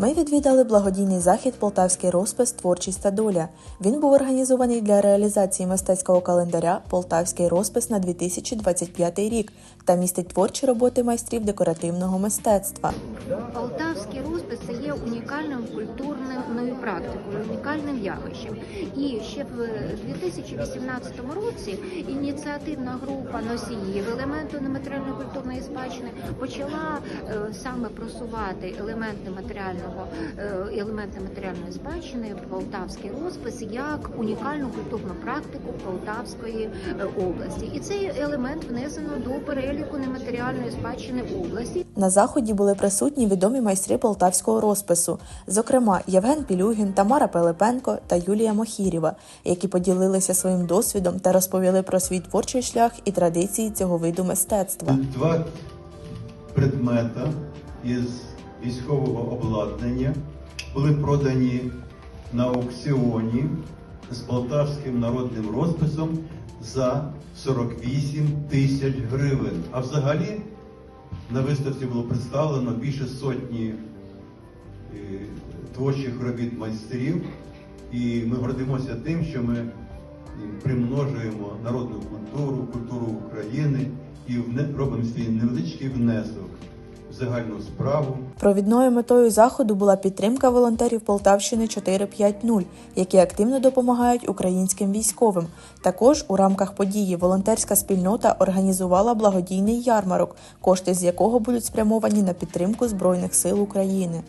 Ми відвідали благодійний захід Полтавський розпис Творчість та доля. Він був організований для реалізації мистецького календаря Полтавський розпис на 2025 рік та містить творчі роботи майстрів декоративного мистецтва. Полтавський розпис це є унікальним культурною практикою, унікальним явищем. І ще в 2018 році ініціативна група носіїв елементу нематеріальної культурної спадщини почала е, саме просувати елементи матеріального е, елементи матеріальної спадщини Полтавський розпис як унікальну культурну практику Полтавської е, області. І цей елемент внесено до переліку нематеріальної спадщини області. На заході були присутні відомі майстри полтавського розпису, зокрема Євген Пілюгін, Тамара Пилипенко та Юлія Мохірєва, які поділилися своїм досвідом та розповіли про свій творчий шлях і традиції цього виду мистецтва. Два предмета із військового обладнання були продані на аукціоні з полтавським народним розписом за 48 тисяч гривень. А взагалі на виставці було представлено більше сотні е, творчих робіт майстрів, і ми гордимося тим, що ми е, примножуємо народну культуру, культуру України і робимо свій невеличкий внесок загальну справу. Провідною метою заходу була підтримка волонтерів Полтавщини 450, які активно допомагають українським військовим. Також у рамках події волонтерська спільнота організувала благодійний ярмарок, кошти з якого будуть спрямовані на підтримку Збройних сил України.